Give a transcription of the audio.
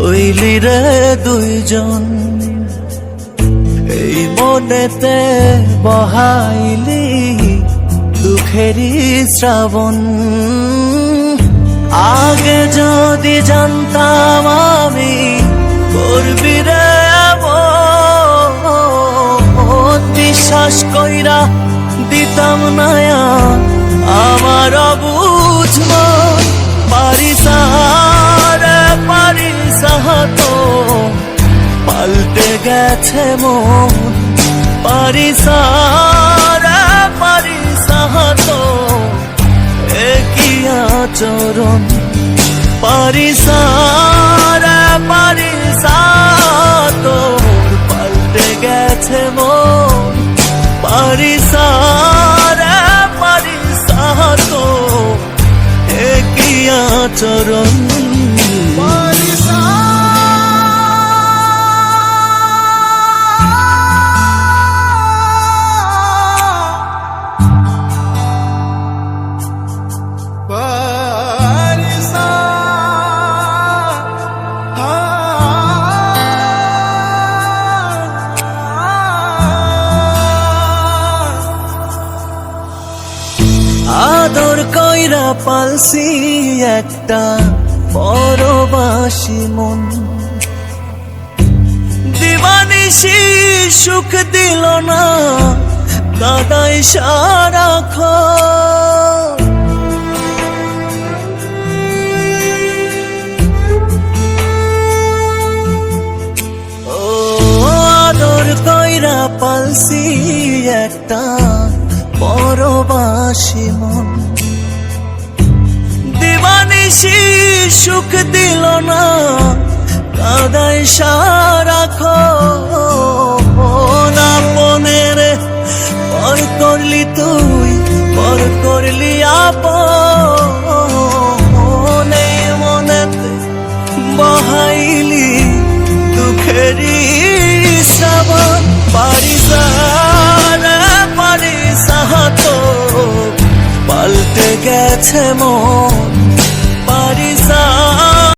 হইলি রে দুইজন, এই মনেতে বহাইলি দুঃখেরই শ্রাবণ। আগে যদি জানতাম আমি করবি রে বিশ্বাস কইরা দিতাম নায়া আমার বুঝব পাল্টে গেছে মন। পারিস রে পারিস তো একই আচরণ। পারিস রে পারিস তো পাল্টে গেছে মন। পারিস রে পারিস তো একই আচরণ। আদর কইরা পালসি একটা পরবাসী মন। দিবানিসি সুখ দিল না, দাদাই সারা ও আদর কইরা পালসি একটা পরবাসী মন। দিবানিসি সুখ দিল না কাদায় সারা না মনের পর করলি তুই, পর করলি আপন। গেছে মন পারিস